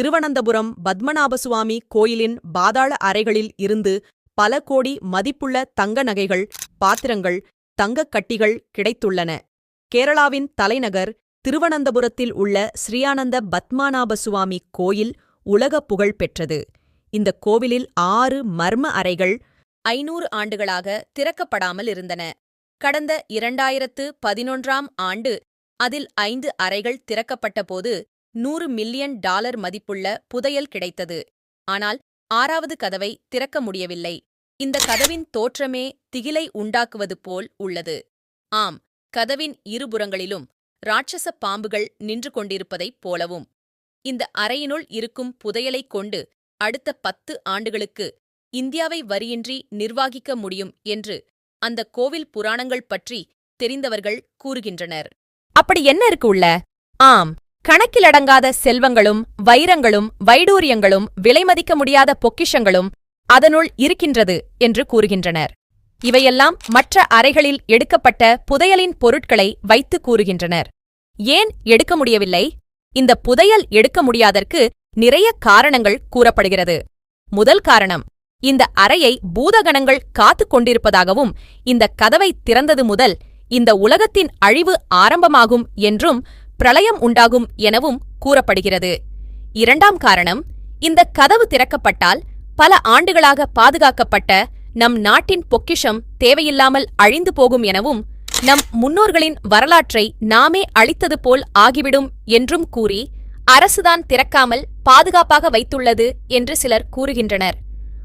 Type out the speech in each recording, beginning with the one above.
திருவனந்தபுரம் பத்மநாபசுவாமி கோயிலின் பாதாள அறைகளில் இருந்து பல கோடி மதிப்புள்ள தங்க நகைகள் பாத்திரங்கள் தங்கக் கட்டிகள் கிடைத்துள்ளன. கேரளாவின் தலைநகர் திருவனந்தபுரத்தில் உள்ள ஸ்ரீயானந்த பத்மநாபசுவாமி கோயில் உலக புகழ் பெற்றது. இந்த கோவிலில் ஆறு மர்ம அறைகள் ஐநூறு ஆண்டுகளாக திறக்கப்படாமல் இருந்தன. கடந்த இரண்டாயிரத்து பதினொன்றாம் ஆண்டு அதில் ஐந்து அறைகள் திறக்கப்பட்டபோது நூறு மில்லியன் டாலர் மதிப்புள்ள புதையல் கிடைத்தது. ஆனால் ஆறாவது கதவை திறக்க முடியவில்லை. இந்த கதவின் தோற்றமே திகிலை உண்டாக்குவது போல் உள்ளது. ஆம் கதவின் இருபுறங்களிலும் ராட்சச பாம்புகள் நின்று கொண்டிருப்பதைப் போலவும். இந்த அறையினுள் இருக்கும் புதையலைக் கொண்டு அடுத்த பத்து ஆண்டுகளுக்கு இந்தியாவை வரியின்றி நிர்வாகிக்க முடியும் என்று அந்த கோவில் புராணங்கள் பற்றி தெரிந்தவர்கள் கூறுகின்றனர். அப்படி என்ன இருக்கு உள்ள? ஆம் கணக்கிலடங்காத செல்வங்களும் வைரங்களும் வைடூரியங்களும் விலைமதிக்க முடியாத பொக்கிஷங்களும் அதனுள் இருக்கின்றது என்று கூறுகின்றனர். இவையெல்லாம் மற்ற அறைகளில் எடுக்கப்பட்ட புதையலின் பொருட்களை வைத்து கூறுகின்றனர். ஏன் எடுக்க முடியவில்லை? இந்த புதையல் எடுக்க முடியாதற்கு நிறைய காரணங்கள் கூறப்படுகிறது. முதல் காரணம் இந்த அறையை பூதகணங்கள் காத்துக் கொண்டிருப்பதாகவும் இந்த கதவை திறந்தது முதல் இந்த உலகத்தின் அழிவு ஆரம்பமாகும் என்றும் பிரளயம் உண்டாகும் எனவும் கூறப்படுகிறது. இரண்டாம் காரணம் இந்த கதவு திறக்கப்பட்டால் பல ஆண்டுகளாக பாதுகாக்கப்பட்ட நம் நாட்டின் பொக்கிஷம் தேவையில்லாமல் அழிந்து போகும் எனவும் நம் முன்னோர்களின் வரலாற்றை நாமே அழித்தது போல் ஆகிவிடும் என்றும் கூறி அரசுதான் திறக்காமல் பாதுகாப்பாக வைத்துள்ளது என்று சிலர் கூறுகின்றனர்.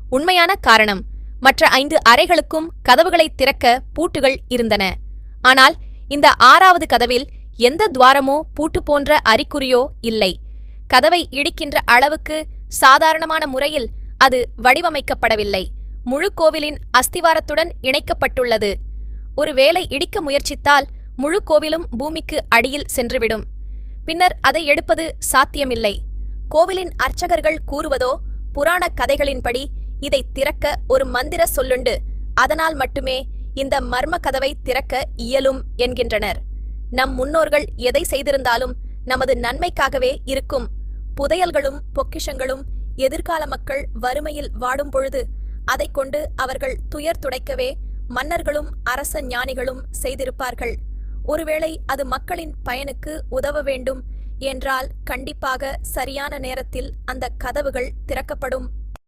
உண்மையான காரணம் மற்ற ஐந்து அறைகளுக்கும் கதவுகளை திறக்க பூட்டுகள் இருந்தன. ஆனால் இந்த ஆறாவது கதவில் எந்த துவாரமோ பூட்டு போன்ற அறிகுறியோ இல்லை. கதவை இடிக்கின்ற அளவுக்கு சாதாரணமான முறையில் அது வடிவமைக்கப்படவில்லை. முழு கோவிலின் அஸ்திவாரத்துடன் இணைக்கப்பட்டுள்ளது. ஒருவேளை இடிக்க முயற்சித்தால் முழு கோவிலும் பூமிக்கு அடியில் சென்றுவிடும். பின்னர் அதை எடுப்பது சாத்தியமில்லை. கோவிலின் அர்ச்சகர்கள் கூறுவதோ புராணக் கதைகளின்படி இதை திறக்க ஒரு மந்திர சொல்லுண்டு. அதனால் மட்டுமே இந்த மர்ம கதவை திறக்க இயலும் என்கின்றனர். நம் முன்னோர்கள் எதை செய்திருந்தாலும் நமது நன்மைக்காகவே இருக்கும். புதையல்களும் பொக்கிஷங்களும் எதிர்கால மக்கள் வறுமையில் வாடும் பொழுது அதைக் கொண்டு அவர்கள் துயர் துடைக்கவே மன்னர்களும் அரச ஞானிகளும் செய்திருப்பார்கள். ஒருவேளை அது மக்களின் பயனுக்கு உதவ வேண்டும் என்றால் கண்டிப்பாக சரியான நேரத்தில் அந்த கதவுகள் திறக்கப்படும்.